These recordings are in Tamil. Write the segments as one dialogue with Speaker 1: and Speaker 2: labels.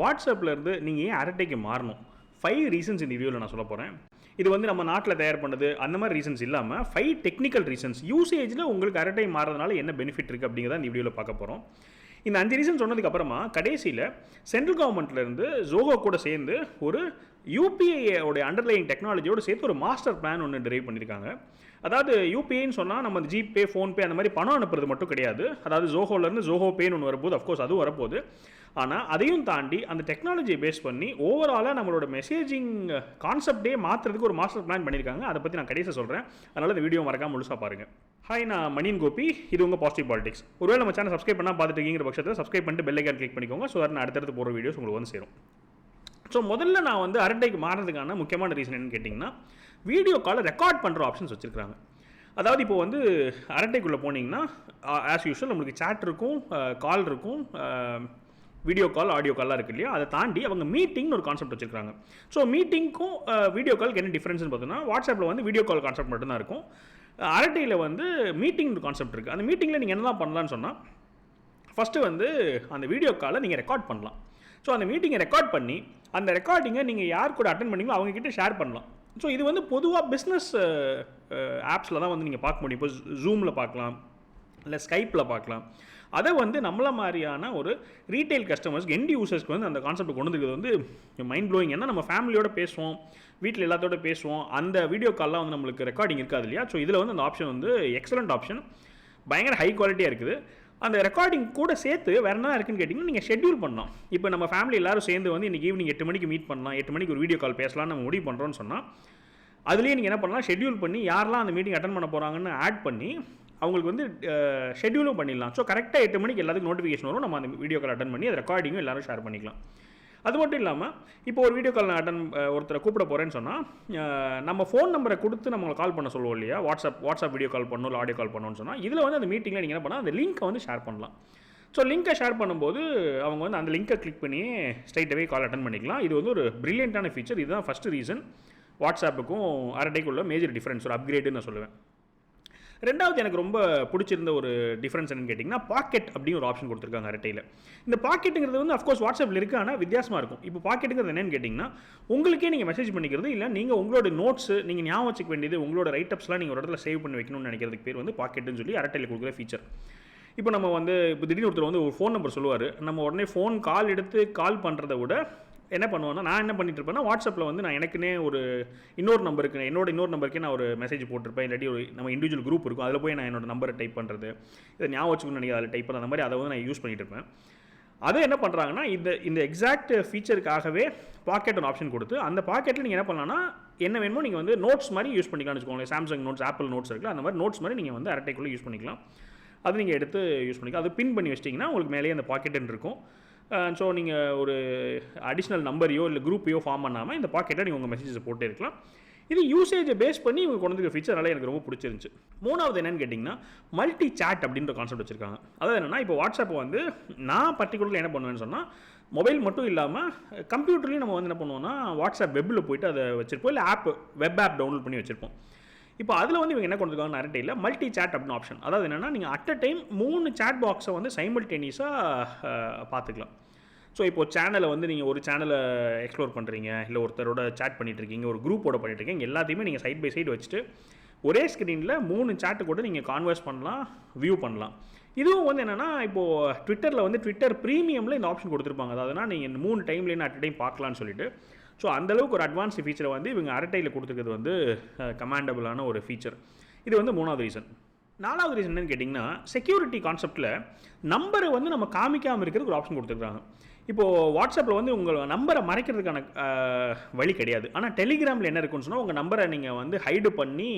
Speaker 1: வாட்ஸ்அப்பில் இருந்து நீங்கள் ஏன் அரட்டைக்கு மாறணும்? ஃபைவ் ரீசன்ஸ் இந்த வீடியோவில் நான் சொல்ல போகிறேன் இது வந்து நம்ம நாட்டில் தயார் பண்ணது அந்த மாதிரி ரீசன்ஸ் இல்லாமல் ஃபைவ் டெக்னிக்கல் ரீசன்ஸ் யூசேஜில் உங்களுக்கு அரட்டை மாறதுனால என்ன பெனிஃபிட் இருக்குது அப்படிங்கிறத இந்த வீடியோவில் பார்க்க போகிறோம் இந்த அஞ்சு ரீசன் சொன்னதுக்கப்புறமா கடைசியில் சென்ட்ரல் கவர்மெண்ட்லேருந்து ஜோகோ கூட சேர்ந்து ஒரு யூபிஐயோடைய அண்டர்லைங் டெக்னாலஜியோடு சேர்த்து ஒரு மாஸ்டர் பிளான் ஒன்று டிரைவ் பண்ணியிருக்காங்க அதாவது யூபிஐன்னு சொன்னால் நம்ம ஜிபே ஃபோன்பே அந்த மாதிரி பணம் அனுப்புறது மட்டும் கிடையாது. அதாவது ஜோஹோலேருந்து ஜோஹோ பேன்னு ஒன்று வரும்போது அஃப்கோர்ஸ் அதுவும் வரப்போகுது. ஆனால் அதையும் தாண்டி அந்த டெக்னாலஜியை பேஸ் பண்ணி ஓவராலாக நம்மளோட மெசேஜிங் கான்செப்டே மாற்றுறதுக்கு ஒரு மாஸ்டர் பிளான் பண்ணியிருக்காங்க அதை பற்றி நான் கடைசியாக சொல்கிறேன் அதனால் இந்த வீடியோ மறக்காமல் முழுசாக பாருங்கள் ஹாய் நான் மணியன் கோபி. இது உங்கள் பாசிட்டிவ் பாலிடிக்ஸ் ஒருவேளை நம்ம சேனல் சப்ஸ்கிரைப் பண்ணால் பார்த்துட்டு இருக்கீங்கிற பட்சத்தில் சப்ஸ்கிரைப் பண்ணிட்டு பெல் ஐக்கான் கிளிக் பண்ணிக்கோங்க. ஸோ நான் அடுத்தடுத்து போகிற வீடியோஸ் உங்களுக்கு வந்து சேரும். ஸோ முதல்ல நான் வந்து அரட்டைக்கு மாறதுக்கான முக்கியமான ரீசன் என்னன்னு கேட்டிங்கன்னா வீடியோ காலை ரெக்கார்ட் பண்ணுற ஆப்ஷன்ஸ் வச்சுருக்காங்க அதாவது இப்போ வந்து அரட்டைக்குள்ளே போனீங்கன்னா ஆஸ் யூஷுவல் நம்மளுக்கு சேட் இருக்கும் கால் இருக்கும் வீடியோ கால் ஆடியோ கால்லாம் இருக்கு இல்லையா? அதை தாண்டி அவங்க மீட்டிங்னு ஒரு கான்செப்ட் வச்சுருக்காங்க. ஸோ மீட்டிங்க்கும் வீடியோ காலுக்கு என்ன டிஃப்ரென்ஸ்னு பார்த்தோன்னா வாட்ஸ்அப்பில் வந்து வீடியோ கால் கான்செப்ட் மட்டும்தான் இருக்கும். அரட்டையில் வந்து மீட்டிங் கான்செப்ட் இருக்குது அந்த மீட்டிங்கில் நீங்கள் என்ன பண்ணலான்னு சொன்னால் ஃபஸ்ட்டு வந்து அந்த வீடியோ காலை நீங்கள் ரெக்கார்ட் பண்ணலாம். ஸோ அந்த மீட்டிங்கை ரெக்கார்ட் பண்ணி அந்த ரெக்கார்டிங்கை நீங்கள் யார் கூட அட்டன் பண்ணீங்களோ அவங்கக்கிட்ட ஷேர் பண்ணலாம். ஸோ இது வந்து பொதுவாக பிஸ்னஸ் ஆப்ஸில் தான் வந்து நீங்கள் பார்க்க முடியும். இப்போ ஜூமில் பார்க்கலாம் இல்லை ஸ்கைப்பில் பார்க்கலாம். அதை வந்து நம்மள மாதிரியான ஒரு ரீட்டைல் கஸ்டமர்ஸ்க்கு எண்ட் யூசர்ஸ்க்கு வந்து அந்த கான்செப்ட் கொண்டு வந்துருக்கிறது வந்து மைண்ட் ப்ளோயிங் ஏன்னா நம்ம ஃபேமிலியோட பேசுவோம் வீட்டில் எல்லாத்தோட பேசுவோம் அந்த வீடியோ கால்லாம் வந்து நம்மளுக்கு ரெக்கார்டிங் இருக்காது இல்லையா? ஸோ இதில் வந்து அந்த ஆப்ஷன் வந்து எக்ஸலண்ட் ஆப்ஷன் பயங்கர ஹை குவாலிட்டியாக இருக்குது. அந்த ரெக்கார்டிங் கூட சேர்த்து வேறு என்ன இருக்குன்னு கேட்டிங்கன்னா நீங்கள் ஷெட்யூல் பண்ணலாம். இப்போ நம்ம ஃபேமிலி எல்லாரும் சேர்ந்து வந்து இன்றைக்கி ஈவினிங் எட்டு மணிக்கு மீட் பண்ணலாம் எட்டு மணிக்கு ஒரு வீடியோ கால் பேசலாம்னு நம்ம முடிவு பண்ணுறோன்னு சொன்னால் அதுலேயே நீங்கள் என்ன பண்ணலாம்? ஷெட்யூல் பண்ணி யாரெல்லாம் அந்த மீட்டிங் அட்டன் பண்ண போகிறாங்கன்னு ஆட் பண்ணி அவங்களுக்கு வந்து ஷெட்யூலும் பண்ணிடலாம். ஸோ கரெக்டாக எட்டு மணிக்கு எல்லாத்துக்கும் நோட்டிஃபிகேஷன் வரும். நம்ம அந்த வீடியோ கால் அட்டன் பண்ணி அதை ரெக்கார்டிங்கும் எல்லாரும் ஷேர் பண்ணிக்கலாம். அது மட்டும் இல்லாமல் இப்போ ஒரு வீடியோ கால் நான் அட்டன் ஒருத்தரை கூப்பிட போகிறேன்னு சொன்னால் நம்ம ஃபோன் நம்பரை கொடுத்து நம்ம கால் பண்ண சொல்லுவோம் இல்லையா? வாட்ஸ்அப் வாட்ஸ்அப் வீடியோ கால் பண்ணணும் இல்லை ஆடியோ கால் பண்ணணும்னு சொன்னால் இதில் வந்து அந்த மீட்டிங்கில் நீங்கள் என்ன பண்ணால் அந்த லிங்க்கை வந்து ஷேர் பண்ணலாம். ஸோ லிங்க்கை ஷேர் பண்ணும்போது அவங்க வந்து அந்த லிங்க்கை கிளிக் பண்ணி ஸ்ட்ரைட்டாகவே கால் அட்டன் பண்ணிக்கலாம். இது வந்து ஒரு ப்ரில்லியண்ட்டான ஃபீச்சர் இதுதான் ஃபஸ்ட்டு ரீசன் வாட்ஸ்அப்புக்கும் அரட்டைக்குள்ள மேஜர் டிஃப்ரென்ஸ் ஒரு அப்கிரேடுன்னு நான் சொல்லுவேன். ரெண்டாவது எனக்கு ரொம்ப பிடிச்சிருந்த ஒரு டிஃப்ரென்ஸ் என்னன்னு கேட்டிங்கன்னா பாக்கெட் அப்படின்னு ஒரு ஆப்ஷன் கொடுத்துருக்காங்க அரட்டையில். இந்த பாக்கெட்டுங்கிறது வந்து அஃப்கோர்ஸ் வாட்ஸ்அப்பில் இருக்குது ஆனால் வித்தியாசமாக இருக்கும். இப்போ பாக்கெட்டுங்கிறது என்னன்னு கேட்டிங்கன்னா உங்களுக்கே நீங்கள் மெசேஜ் பண்ணிக்கிறது இல்லை நீங்கள் உங்களோட நோட்ஸ் நீங்கள் ஞாபகம் வச்சுக்க வேண்டியது உங்களோட ரைட்டப்ஸ்லாம் நீங்கள் ஒரு இடத்துல சேவ் பண்ணி வைக்கணும்னு நினைக்கிறதுக்கு பேர் வந்து பாக்கெட்டுன்னு சொல்லி அரட்டையில் கொடுக்குற ஃபீச்சர் இப்போ நம்ம வந்து இப்போ திடீர்னு ஒருத்தர் வந்து ஒரு ஃபோன் நம்பர் சொல்லுவார். நம்ம உடனே ஃபோன் கால் எடுத்து கால் பண்ணுறத விட என்ன பண்ணுவேன்னா நான் என்ன பண்ணிட்டு இருப்பேன்னா வாட்ஸ்அப்பில் வந்து நான் எனக்குன்னே ஒரு இன்னொரு நம்பருக்கு என்னோட இன்னொரு நம்பருக்கே நான் ஒரு மெசேஜ் போட்டிருப்பேன். இல்லாட்டி ஒரு நம்ம இண்டிவிஜுவல் குரூப் இருக்கும். அதில் போய் நான் என்னோட நம்பரை டைப் பண்ணுறது இதை ஞாபகம் வச்சுக்கணும்னு நினைக்கிற அதில் டைப் பண்ண அந்த மாதிரி அதை வந்து நான் யூஸ் பண்ணிட்டு இருப்பேன் அதை என்ன பண்ணுறாங்கன்னா இந்த இந்த எக்ஸாக்ட் ஃபீச்சருக்காகவே பாக்கெட் ஒரு ஆப்ஷன் கொடுத்து அந்த பாக்கெட்டில் நீங்கள் என்ன பண்ணலாம்னா என்ன வேணுமோ நீங்கள் வந்து நோட்ஸ் மாதிரி யூஸ் பண்ணிக்கலாம்னு வச்சுக்கோங்களேன். சாம்சங் நோட்ஸ் ஆப்பிள் நோட்ஸ் இருக்குல்ல அந்த மாதிரி நோட்ஸ் மாதிரி நீங்கள் வந்து அரட்டைக்குள்ளே யூஸ் பண்ணிக்கலாம். அது நீங்கள் எடுத்து யூஸ் பண்ணிக்கலாம். அது பின் பண்ணி வச்சிட்டிங்கன்னா உங்களுக்கு மேலேயே அந்த பாக்கெட்டுன்னு இருக்கும். ஸோ நீங்கள் ஒரு அடிஷ்னல் நம்பரையோ இல்லை குரூப்பையோ ஃபார்ம் பண்ணாமல் இந்த பாக்கெட்டை நீங்கள் உங்கள் மெசேஜை போட்டே இருக்கலாம். இது யூசேஜை பேஸ் பண்ணி இவங்க கொண்டு வந்து ஃபீச்சர்னால எனக்கு ரொம்ப பிடிச்சிருந்துச்சு. மூணாவது என்னன்னு கேட்டிங்கன்னா மல்டி சேட் அப்படின்ற கான்செப்ட் வச்சிருக்காங்க. அதாவது என்னென்னா இப்போ வாட்ஸ்அப் வந்து நான் பர்டிகுலரில் என்ன பண்ணுவேன்னு சொன்னால் மொபைல் மட்டும் இல்லாமல் கம்ப்யூட்டர்லேயும் நம்ம வந்து என்ன பண்ணுவோம்னா வாட்ஸ்அப் வெப்பில் போயிட்டு அதை வச்சிருப்போம். இல்லை ஆப் வெப் ஆப் டவுன்லோட் பண்ணி வச்சிருப்போம். இப்போ அதில் வந்து இவங்க என்ன கொடுத்துருக்காங்க அரட்டையில் மல்டி சேட் அப்படின்னு ஆப்ஷன் அதாவது என்னென்னா நீங்கள் அட் அ டைம் மூணு சேட் பாக்ஸை வந்து சைமல்டேனியஸாக பார்த்துக்கலாம். ஸோ இப்போ சேனலை வந்து நீங்கள் ஒரு சேனலை எக்ஸ்ப்ளோர் பண்ணுறீங்க இல்லை ஒருத்தரோட சேட் பண்ணிகிட்ருக்கீங்க இருக்கீங்க ஒரு குரூப்போட பண்ணிகிட்ருக்கீங்க எல்லாத்தையுமே நீங்கள் சைட் பை சைடு வச்சுட்டு ஒரே ஸ்க்ரீனில் மூணு சேட்டு கூட நீங்கள் கான்வர்ஸ் பண்ணலாம் வியூ பண்ணலாம். இதுவும் வந்து என்னென்னா இப்போது ட்விட்டரில் வந்து ட்விட்டர் ப்ரீமியமில் இந்த ஆப்ஷன் கொடுத்துருப்பாங்க. அதாவதுனா நீங்கள் மூணு டைம்லேயே அட் டைம் பார்க்கலான்னு சொல்லிட்டு. ஸோ அந்தளவுக்கு ஒரு அட்வான்ஸ் ஃபீச்சரை வந்து இவங்க அரட்டையில் கொடுத்துருக்கிறது வந்து கமாண்டபுளான ஒரு ஃபீச்சர் இது வந்து மூணாவது ரீசன் நாலாவது ரீசன் என்னன்னு கேட்டிங்கன்னா செக்யூரிட்டி கான்செப்ட்டில் நம்பரை வந்து நம்ம காமிக்காமல் இருக்கிறதுக்கு ஒரு ஆப்ஷன் கொடுத்துருக்காங்க இப்போது வாட்ஸ்அப்பில் வந்து உங்கள் நம்பரை மறைக்கிறதுக்கான வழி கிடையாது. ஆனால் டெலிகிராமில் என்ன இருக்குன்னு சொன்னால் உங்கள் நம்பரை நீங்கள் வந்து ஹைடு பண்ணி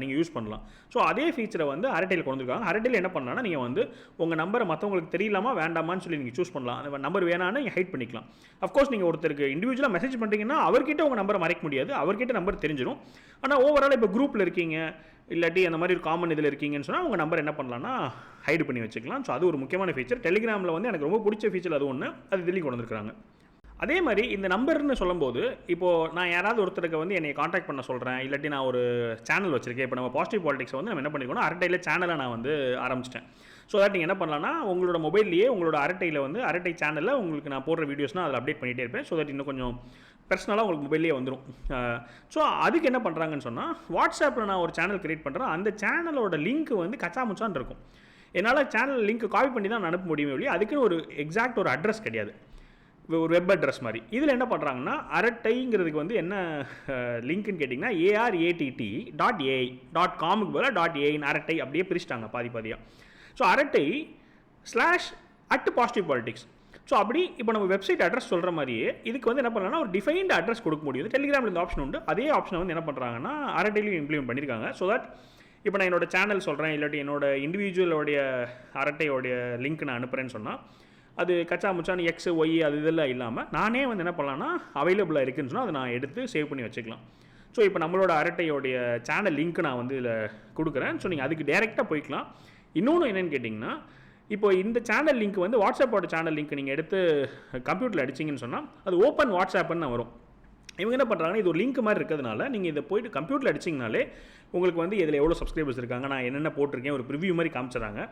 Speaker 1: நீங்கள் யூஸ் பண்ணலாம். ஸோ அதே ஃபீச்சரை வந்து அரட்டையில் கொண்டு வந்துருக்காங்க. அரட்டையில் என்ன பண்ணலாம்னா நீங்கள் வந்து உங்கள் நம்பரை மற்றவங்களுக்கு தெரியலாமா வேண்டாமான்னு சொல்லி நீங்கள் சூஸ் பண்ணலாம். அந்த நம்பர் வேணான்னு நீங்கள் ஹைட் பண்ணிக்கலாம். அஃப்கோர்ஸ் நீங்கள் ஒருத்தருக்கு இண்டிவிஜுவலாக மெசேஜ் பண்ணுறீங்கன்னா அவர்கிட்ட உங்கள் நம்பரை மறைக்க முடியாது. அவர்கிட்ட நம்பர் தெரிஞ்சிடும் ஆனால் ஓவரால் இப்போ குரூப்பில் இருக்கீங்க. இல்லாட்டி அந்த மாதிரி ஒரு காமன் இதில் இருக்கீங்கன்னு சொன்னால் உங்கள் நம்பர் என்ன பண்ணலாம்னா ஹைடு பண்ணி வச்சுக்கலாம். ஸோ அது ஒரு முக்கியமான ஃபீச்சர் டெலிகிராமில் வந்து எனக்கு ரொம்ப பிடிச்ச ஃபீச்சர் அது ஒன்று அது இதுலேயும் கொண்டு அதே மாதிரி இந்த நம்பர்னு சொல்லும்போது இப்போது நான் யாராவது ஒருத்தருக்கு வந்து என்னை காண்டாக்ட் பண்ண சொல்கிறேன் இல்லாட்டி நான் ஒரு சேனல் வச்சுருக்கேன். இப்போ நம்ம பாசிட்டிவ் பாலிடிக்ஸை வந்து நம்ம என்ன பண்ணிக்கணும் அரட்டையில் சேனலை நான் வந்து ஆரம்பிச்சிட்டேன். ஸோ தட் நீங்கள் என்ன பண்ணலாம்னா உங்களோட மொபைல்லையே உங்களோட அரட்டையில் வந்து அரட்டை சேனலில் உங்களுக்கு நான் போடுற வீடியோஸ்னால் அதில் அப்டேட் பண்ணிகிட்டே இருப்பேன். ஸோ தட் இன்னும் கொஞ்சம் பர்சனலாக உங்களுக்கு மொபைல்லே வந்துடும் ஸோ அதுக்கு என்ன பண்ணுறாங்கன்னு சொன்னால் வாட்ஸ்அப்பில் நான் ஒரு சேனல் க்ரியேட் பண்ணுறேன் அந்த சேனலோட லிங்க் வந்து கச்சாமுச்சான் இருக்கும். என்னால் சேனல் லிங்க் காப்பி பண்ணி தான் நான் அனுப்ப முடியுமே ஒழிய அதுக்குன்னு ஒரு எக்ஸாக்ட் ஒரு அட்ரஸ் கிடையாது. ஒரு வெப் அட்ரஸ் மாதிரி. இதில் என்ன பண்ணுறாங்கன்னா அரட்டைங்கிறதுக்கு வந்து என்ன லிங்க்னு கேட்டிங்கன்னா A R A T T dot AI dot காமுக்கு பதிலாக டாட் ஏஐன் அரட்டை அப்படியே பிரிச்சிட்டாங்க பாதி பாதியாக so Arattai slash at positive politics so அப்படி இப்போ நம்ம வெப்சைட் அட்ரஸ் சொல்கிற மாதிரியே இதுக்கு வந்து என்ன பண்ணலாம்னா ஒரு டிஃபைன்டு அட்ரஸ் கொடுக்க முடியும். டெலிகிராமில் இந்த ஆப்ஷன் உண்டு. அதே ஆப்ஷனை வந்து என்ன பண்ணுறாங்கன்னா அரட்டையிலையும் இம்ப்ளிமெண்ட் பண்ணியிருக்காங்க ஸோ தட் இப்போ நான் என்னோடய சேனல் சொல்கிறேன் இல்லாட்டி என்னோட இண்டிவிஜுவலோடைய அரட்டையோடைய லிங்க் நான் அனுப்புகிறேன்னு சொன்னால் அது கச்சா முச்சான் எக்ஸ் ஒய் அது இதெல்லாம் இல்லாமல் நானே வந்து என்ன பண்ணலாம்னா அவைலபிளாக இருக்குதுன்னு சொன்னால் அதை நான் எடுத்து சேவ் பண்ணி வச்சுக்கலாம். ஸோ இப்போ நம்மளோட அரட்டையோடைய சேனல் லிங்க் நான் வந்து இதில் கொடுக்குறேன். ஸோ நீங்கள் அதுக்கு டேரெக்டாக போய்க்கலாம். இன்னொன்று என்னென்னு கேட்டிங்கன்னா இப்போ இந்த சேனல் லிங்க் வந்து வாட்ஸ்அப்போட சேனல் லிங்க் நீங்கள் எடுத்து கம்ப்யூட்டரில் அடிச்சிங்கன்னு சொன்னால் அது ஓப்பன் வாட்ஸ்அப்புன்னு வரும். இவங்க என்ன பண்ணுறாங்கன்னா இது ஒரு லிங்க் மாதிரி இருக்கிறதுனால நீங்கள் இதை போயிட்டு கம்ப்யூட்டரில் அடிச்சிங்கனாலே உங்களுக்கு வந்து இதில் எவ்வளோ சப்ஸ்கிரைபர்ஸ் இருக்காங்க நான் என்னென்ன போட்டிருக்கேன் ஒரு ப்ரிவியூ மாதிரி காமிச்சிடறாங்க.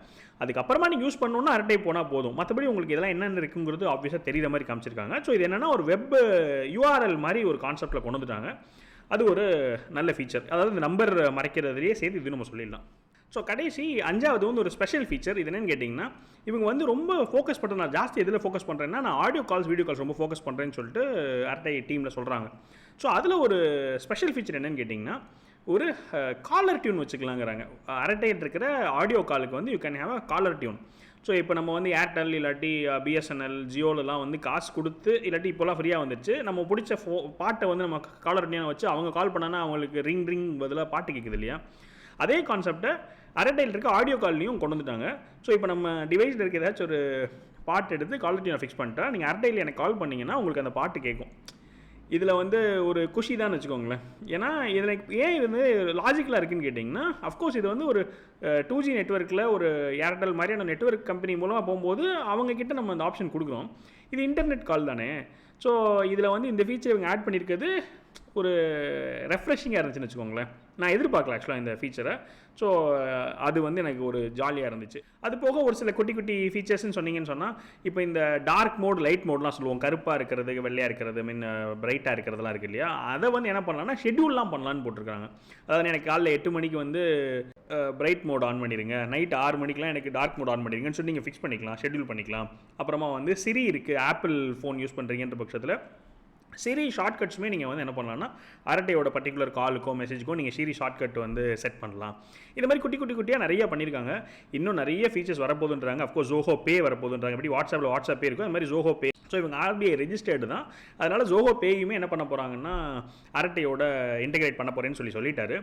Speaker 1: அதுக்கப்புறமா நீங்கள் யூஸ் பண்ணணுன்னா அரட்டை போனால் போதும். மற்றபடி உங்களுக்கு இதெல்லாம் என்னென்ன இருக்குங்கிறது ஆப்வியஸாக தெரியுற மாதிரி காமிச்சிருக்காங்க. ஸோ இது என்னென்னா ஒரு வெப் யூஆர்எல் மாதிரி ஒரு கான்செப்ட்டில் கொண்டு வந்துட்டாங்க. அது ஒரு நல்ல ஃபீச்சர் அதாவது இந்த நம்பர் மறைக்கிறதுலேயே சேர்த்து இது நம்ம சொல்லிடலாம். ஸோ கடைசி அஞ்சாவது வந்து ஒரு ஸ்பெஷல் ஃபீச்சர் இது என்னன்னு கேட்டிங்கன்னா இவங்க வந்து ரொம்ப ஃபோக்கஸ் பண்ணுறது நான் ஜாஸ்தி எதில் ஃபோக்கஸ் பண்ணுறேன்னா நான் ஆடியோ கால்ஸ் வீடியோ கால்ஸ் ரொம்ப ஃபோக்கஸ் பண்ணுறேன்னு சொல்லிட்டு அரட்டை டீமில் சொல்கிறாங்க ஸோ அதில் ஒரு ஸ்பெஷல் ஃபீச்சர் என்னன்னு கேட்டிங்கன்னா ஒரு காலர் டியூன் வச்சுக்கலாங்கிறாங்க. அரட்டையில் இருக்கிற ஆடியோ காலுக்கு வந்து you can have a caller tune so இப்போ நம்ம வந்து ஏர்டெல் இல்லாட்டி பிஎஸ்என்எல் ஜியோலலாம் வந்து காசு கொடுத்து இல்லாட்டி இப்போலாம் ஃப்ரீயாக வந்துச்சு நம்ம பிடிச்ச ஃபோ பாட்டை வந்து நம்ம காலர் டியூனை வச்சு அவங்க கால் பண்ணானா அவங்களுக்கு ரிங் ரிங் பதிலாக பாட்டு கேட்குது இல்லையா? அதே கான்செப்டை அரட்டையில் இருக்க ஆடியோ கால்லையும் கொண்டு வந்துட்டாங்க. ஸோ இப்போ நம்ம டிவைஸில் இருக்க ஏதாச்சும் ஒரு பாட்டு எடுத்து கால் நான் ஃபிக்ஸ் பண்ணிட்டா நீங்கள் அரட்டையில் எனக்கு கால் பண்ணிங்கன்னா உங்களுக்கு அந்த பாட்டு கேட்கும். இதில் வந்து ஒரு குஷி தான் வச்சுக்கோங்களேன். ஏன்னா இதில் ஏன் இது வந்து லாஜிக்கலாக இருக்குன்னு கேட்டிங்கன்னா அஃப்கோர்ஸ் இது வந்து ஒரு டூ ஜி நெட்ஒர்க்கில் ஒரு ஏர்டெல் மாதிரியான நெட்ஒர்க் கம்பெனி மூலமாக போகும்போது அவங்கக்கிட்ட நம்ம அந்த ஆப்ஷன் கொடுக்குறோம். இது இன்டர்நெட் கால் தானே. ஸோ இதில் வந்து இந்த ஃபீச்சர் இவங்க ஆட் பண்ணியிருக்கிறது ஒரு ரெஃப்ரெஷிங்காக இருந்துச்சுன்னு வச்சுக்கோங்களேன். நான் எதிர்பார்க்கல ஆக்சுவலாக இந்த ஃபீச்சரை ஸோ அது வந்து எனக்கு ஒரு ஜாலியாக இருந்துச்சு. அது போக ஒரு சில குட்டி குட்டி ஃபீச்சர்ஸ்னு சொன்னீங்கன்னு சொன்னால் இப்போ இந்த டார்க் மோட் லைட் மோட்லாம் சொல்லுவோம். கருப்பாக இருக்கிறது வெள்ளையாக இருக்கிறது மீன் பிரைட்டாக இருக்கிறதுலாம் இருக்கு இல்லையா? அதை வந்து என்ன பண்ணலாம்னா ஷெட்யூல்லாம் பண்ணலான்னு போட்டிருக்காங்க. அதாவது எனக்கு காலைல எட்டு மணிக்கு வந்து பிரைட் மோட் ஆன் பண்ணிடுங்க. நைட் ஆறு மணிக்கெலாம் எனக்கு டார்க் மோட் ஆன் பண்ணிடுங்கன்னு சொல்லி நீங்கள் ஃபிக்ஸ் பண்ணிக்கலாம் ஷெட்யூல் பண்ணிக்கலாம். அப்புறமா வந்து சிரி இருக்குது ஆப்பிள் ஃபோன் யூஸ் பண்ணுறீங்கன்ற பட்சத்தில் சிரி ஷார்ட்கட்ஸுமே நீங்கள் வந்து என்ன பண்ணலாம்னா அரட்டையோட பர்டிகுலர் காலுக்கோ மெசேஜுக்கோ நீங்கள் சிரி ஷார்ட்கட் வந்து செட் பண்ணலாம். இது மாதிரி குட்டி குட்டி குட்டியாக நிறைய பண்ணியிருக்காங்க இன்னும் நிறைய ஃபீச்சர்ஸ் வரப்போதுன்றாங்க அஃப்கோர்ஸ் ஜோஹோ பே வரப்போதுன்றாங்க எப்படி வாட்ஸ்அப்பில் வாட்ஸ்அப் பே இருக்கும் அது மாதிரி ஜோஹோ பே ஸோ இவங்க ஆர்பிஐ ரெஜிஸ்டர்டு தான். அதனால் ஜோஹோ பேயுமே என்ன பண்ண போகிறாங்கன்னா அரட்டையோட இன்டகிரேட் பண்ண போகிறேன்னு சொல்லி சொல்லிட்டாரு.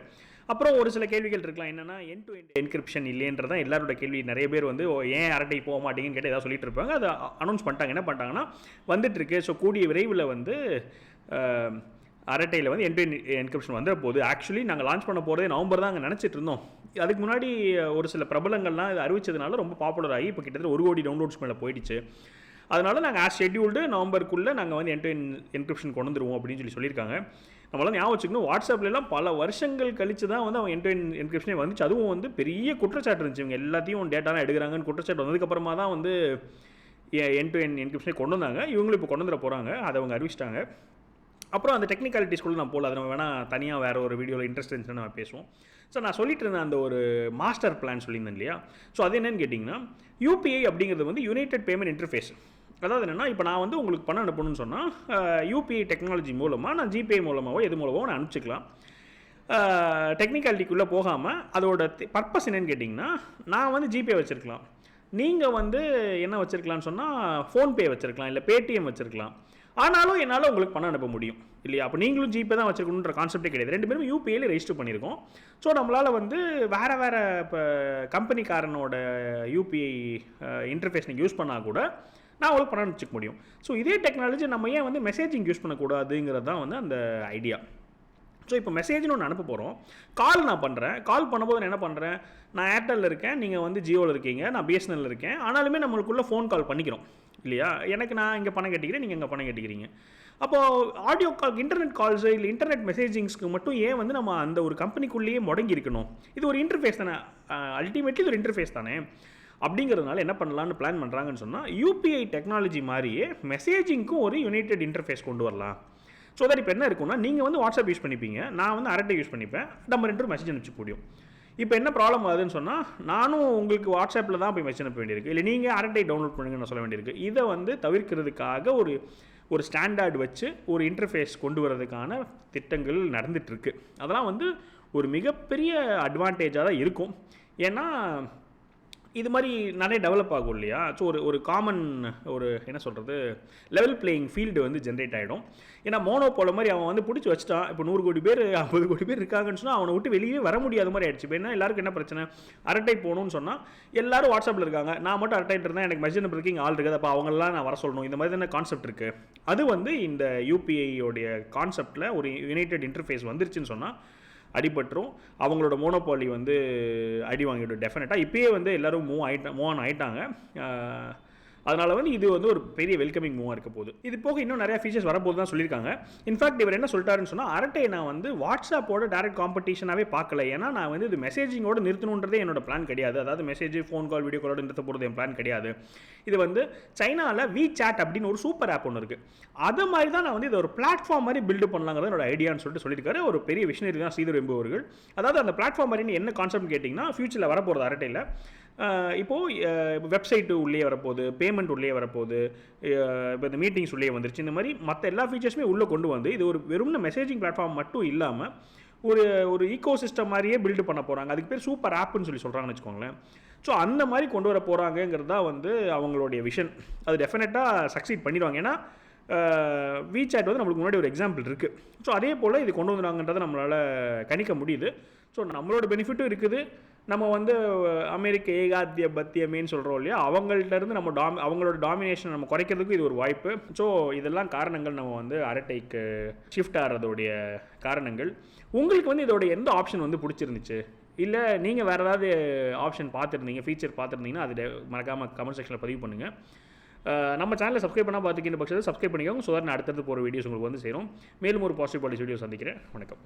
Speaker 1: அப்புறம் ஒரு சில கேள்விகள் இருக்கலாம். என்னென்னா என் டு என் என்கிரிப்ஷன் இல்லைன்றதான் எல்லாரோட கேள்வி. நிறைய பேர் வந்து ஓ, ஏன் அரட்டை போக மாட்டேங்குன்னு கேட்டு ஏதாவது சொல்லிட்டு இருப்பாங்க. அதை அனௌன்ஸ் பண்ணிட்டாங்க. என்ன பண்ணிட்டாங்கன்னா வந்துட்டு இருக்கு. ஸோ கூடிய விரைவில் வந்து அரட்டையில் வந்து என்ட்ரி என்கிரிப்ஷன் வந்த போது ஆக்சுவலி நாங்கள் லான்ச் பண்ண போகிறதே நவம்பர் தான் அங்கே நினச்சிட்டு இருந்தோம். அதுக்கு முன்னாடி ஒரு சில பிரபலங்கள்லாம் இது அறிவிச்சதுனால ரொம்ப பாப்புலர் ஆகி இப்போ கிட்டத்தட்ட ஒரு கோடி டவுன்லோட்ஸ் மேலே போயிடுச்சு. அதனால் நாங்கள் ஆஸ் ஷெட்யூல்டு நவம்பருக்குள்ளே நாங்கள் வந்து என்ட்ரி என்கிரிப்ஷன் கொண்டு வந்துருவோம் அப்படின்னு சொல்லி சொல்லியிருக்காங்க. நம்மளாம் ஞாபகம் வச்சுக்கணும் வாட்ஸ்அப்லலாம் பல வருஷங்கள் கழிச்சு தான் வந்து அவங்க என்ட்ரி என்கிரிப்ஷனே வந்துச்சு. அதுவும் வந்து பெரிய குற்றச்சாட்டு இருந்துச்சு. இவங்க எல்லாத்தையும் டேட்டாலாம் எடுக்கிறாங்கன்னு குற்றச்சாட்டு வந்ததுக்கப்புறமா தான் வந்து என் டு என் என்கிரிப்ஷனே கொண்டு வந்தாங்க. இவங்களும் இப்போ கொண்டு வந்துட போகிறாங்க அதை அவங்க அறிவிச்சிட்டாங்க. அப்புறம் அந்த டெக்னிக்காலிட்டிஸ்குள்ளே நான் போகல அதை நம்ம வேணால் தனியாக வேறு ஒரு வீடியோவில் இன்ட்ரெஸ்ட் இருந்துச்சுன்னா நம்ம பேசுவோம். ஸோ நான் சொல்லிட்டு இருந்தேன் அந்த ஒரு மாஸ்டர் பிளான் சொல்லியிருந்தேன் இல்லையா? ஸோ அது என்னன்னு கேட்டிங்கன்னா யூபிஐ அப்படிங்கிறது வந்து யுனைடெட் பேமெண்ட் இன்டர்ஃபேஸ் அதாவது என்னென்னா இப்போ நான் வந்து உங்களுக்கு பணம் அனுப்பணும்னு சொன்னால் யூபிஐ டெக்னாலஜி மூலமாக நான் ஜிபே மூலமாகவோ எது மூலமாகவோ நான் அனுப்பிச்சிக்கலாம். டெக்னிக்காலிட்டிக்குள்ளே போகாமல் அதோட பர்பஸ் என்னென்னு கேட்டிங்கன்னா நான் வந்து ஜிபே வச்சுருக்கலாம். நீங்கள் வந்து என்ன வச்சுருக்கலாம்னு சொன்னால் ஃபோன்பே வச்சுருக்கலாம் இல்லை பேடிஎம் வச்சுருக்கலாம். ஆனாலும் என்னால் உங்களுக்கு பணம் அனுப்ப முடியும். இல்லையா? அப்போ நீங்களும் ஜிபே தான் வச்சுருக்கணுன்ற கான்செப்டே கிடையாது. ரெண்டு பேரும் யூபிஐயில் ரெஜிஸ்டர் பண்ணியிருக்கோம் ஸோ நம்மளால் வந்து வேறு வேறு இப்போ கம்பெனிக்காரனோட யூபிஐ இன்டர்ஃபேஸ் நீங்கள் யூஸ் பண்ணால் கூட நான் உங்களுக்கு பணம் அனுப்பிச்சிக்க முடியும். ஸோ இதே டெக்னாலஜி நம்ம ஏன் வந்து மெசேஜிங் யூஸ் பண்ணக்கூடாதுங்கிறது தான் வந்து அந்த ஐடியா ஸோ இப்போ மெசேஜ்னு ஒன்று அனுப்ப போகிறோம் கால் நான் பண்ணுறேன் கால் பண்ணும்போது நான் என்ன பண்ணுறேன் நான் ஏர்டெல்லில் இருக்கேன். நீங்கள் வந்து ஜியோவில் இருக்கீங்க. நான் பிஎஸ்என்எல் இருக்கேன். ஆனாலுமே நம்மளுக்குள்ளே ஃபோன் கால் பண்ணிக்கிறோம். இல்லையா? எனக்கு நான் இங்கே பணம் கட்டிக்கிறேன். நீங்கள் இங்கே பணம் கட்டிக்கிறீங்க. அப்போது ஆடியோ கால் இன்டர்நெட் கால்ஸு இல்லை இன்டர்நெட் மெசேஜிங்ஸ்க்கு மட்டும் ஏன் வந்து நம்ம அந்த ஒரு கம்பெனிக்குள்ளேயே முடங்கி இருக்கணும்? இது ஒரு இன்டர்ஃபேஸ் தானே. அல்டிமேட்லி இது ஒரு இன்டர்ஃபேஸ் தானே. அப்படிங்கிறதுனால என்ன பண்ணலான்னு பிளான் பண்ணுறாங்கன்னு சொன்னால் யூபிஐ டெக்னாலஜி மாதிரியே மெசேஜிங்க்கும் ஒரு யுனைடெட் இன்டர்ஃபேஸ் கொண்டு வரலாம். ஸோ தட் இப்போ என்ன இருக்கும்னா நீங்கள் வந்து வாட்ஸ்அப் யூஸ் பண்ணிப்பீங்க. நான் வந்து அரட்டை யூஸ் பண்ணிப்பேன். நம்ம ரெண்டு மெசேஜ் அனுப்பிச்சு முடியும் இப்போ என்ன ப்ராப்ளம் ஆகுதுன்னு சொன்னால் நானும் உங்களுக்கு வாட்ஸ்அப்பில் தான் போய் மெசேஜ் அனுப்ப வேண்டியிருக்கு. இல்லை நீங்கள் அரட்டை டவுன்லோட் பண்ணுங்கன்னு சொல்ல வேண்டியிருக்கு. இதை வந்து தவிர்க்கிறதுக்காக ஒரு ஒரு ஸ்டாண்டர்ட் வச்சு ஒரு இன்டர்ஃபேஸ் கொண்டு வரதுக்கான திட்டங்கள் நடந்துகிட்ருக்கு அதெல்லாம் வந்து ஒரு மிகப்பெரிய அட்வான்டேஜாக தான் இருக்கும். ஏன்னா இது மாதிரி நிறைய டெவலப் ஆகும் இல்லையா? ஸோ ஒரு ஒரு காமன் ஒரு என்ன சொல்கிறது லெவல் பிளேயிங் ஃபீல்டு வந்து ஜென்ரேட் ஆகிடும் ஏன்னா மோனோ போல மாதிரி அவன் வந்து பிடிச்சி வச்சுட்டான். இப்போ நூறு கோடி பேர் ஐம்பது கோடி பேர் இருக்காங்கன்னு சொன்னால் அவனை விட்டு வெளியே வர முடியாத மாதிரி ஆயிடுச்சு. இப்போ என்ன எல்லாருக்கும் என்ன பிரச்சனை? அரட்டை போகணும்னு சொன்னால் எல்லாரும் வாட்ஸ்அப்பில் இருக்காங்க. நான் மட்டும் அரட்டைட்டு இருந்தேன் எனக்கு மெசேஜ் நம்பருக்கு இங்கே ஆள் இருக்குது. அப்போ அவங்கெல்லாம் நான் வர சொல்லணும். இந்த மாதிரி தானே கான்செப்ட் இருக்குது அது வந்து இந்த யூபிஐயோடைய கான்செப்டில் ஒரு யுனைடெட் இன்டர்ஃபேஸ் வந்துருச்சுன்னு சொன்னால் அடிபட்டுரும். அவங்களோட மோனோபாலி வந்து அடி வாங்கிடும் டெஃபினட்டாக இப்போயே வந்து எல்லோரும் மூவ் ஆகிட்டா மூவ் ஆன் ஆகிட்டாங்க அதனால் வந்து இது வந்து ஒரு பெரிய வெல்கமிங் மூவாக இருக்க போகுது. இது போக இன்னும் நிறைய ஃபீச்சர்ஸ் வரப்போது தான் சொல்லியிருக்காங்க. இன்ஃபேக்ட் இவர் என்ன சொல்லிட்டாருன்னு சொன்னால் அரட்டை நான் வந்து வாட்ஸ்அப்போட டேரக்ட் காம்படிஷனாகவே பார்க்கல. ஏன்னா நான் வந்து இது மெசேஜிங்கோட நிறுத்தணுன்றதே என்னோட பிளான் கிடையாது. அதாவது மெசேஜ் ஃபோன் கால் வீடியோ காலோட நிறுத்த போகிறது என் பிளான் கிடையாது. இது வந்து சைனாவில் வி சாட் அப்படின்னு ஒரு சூப்பர் ஆப் ஒன்று இருக்குது அதை மாதிரி தான் நான் வந்து இது ஒரு பிளாட்ஃபார்ம் மாதிரி பில்டு பண்ணலாங்கிறது என்னோட ஐடியான்னு சொல்லிட்டு சொல்லியிருக்காரு. ஒரு பெரிய விஷனரி தான் ஸ்ரீதர் என்பவர்கள். அதாவது அந்த பிளாட்ஃபார்ம் மாதிரி என்ன கான்செப்ட் கேட்டிங்கன்னா ஃபியூச்சரில் வரப்போகிறது அரட்டையில். இப்போது வெப்சைட்டு உள்ளே வரப்போகுது பேமெண்ட் உள்ளே வரப்போகுது இப்போ இந்த மீட்டிங்ஸ் உள்ளே வந்துருச்சு. இந்த மாதிரி மற்ற எல்லா ஃபீச்சர்ஸுமே உள்ளே கொண்டு வந்து இது ஒரு வெறும் மெசேஜிங் பிளாட்ஃபார்ம் மட்டும் இல்லாமல் ஒரு ஒரு ஈகோ சிஸ்டம் மாதிரியே பில்டு பண்ண போகிறாங்க அதுக்கு பேர் சூப்பர் ஆப்னு சொல்லி சொல்கிறாங்கன்னு வச்சுக்கோங்களேன். ஸோ அந்த மாதிரி கொண்டு வர போகிறாங்கங்கிறது தான் வந்து அவங்களுடைய விஷன் அது டெஃபினட்டாக சக்சீட் பண்ணிடுவாங்க. ஏன்னா வீசாட் வந்து நம்மளுக்கு முன்னாடி ஒரு எக்ஸாம்பிள் இருக்குது ஸோ அதே போல் இது கொண்டு வந்துடுவாங்கன்றதை நம்மளால் கணிக்க முடியுது. ஸோ நம்மளோட பெனிஃபிட்டும் இருக்குது. நம்ம வந்து அமெரிக்க ஏகாத்திய பத்தியமேன்னு சொல்கிறோம் இல்லையா? அவங்கள்ட்ட இருந்து நம்ம டாமி அவங்களோட டாமினேஷன் நம்ம குறைக்கிறதுக்கு இது ஒரு வாய்ப்பு. ஸோ இதெல்லாம் காரணங்கள் நம்ம வந்து அரட்டைக்கு ஷிஃப்ட் ஆகிறதோடைய காரணங்கள். உங்களுக்கு வந்து இதோட எந்த ஆப்ஷன் வந்து பிடிச்சிருந்துச்சு? இல்லை நீங்கள் வேறு ஏதாவது ஆப்ஷன் பார்த்துருந்தீங்க ஃபீச்சர் பார்த்துருந்தீங்கன்னா அது மறக்காமல் கமெண்ட் செக்ஷனில் பதிவு பண்ணுங்கள் நம்ம சேனலில் சப்ஸ்கிரைப் பண்ணால் பார்த்துக்கின்ற பட்சத்தில் சப்ஸ்கிரைப் பண்ணிக்கோங்க. ஸோ நான் அடுத்தடுத்து போகிற வீடியோஸ் உங்களுக்கு வந்து சேரும். மேலும் ஒரு பாசிட்டிவ் பாலிசி வீடியோ சந்திக்கிறேன். வணக்கம்.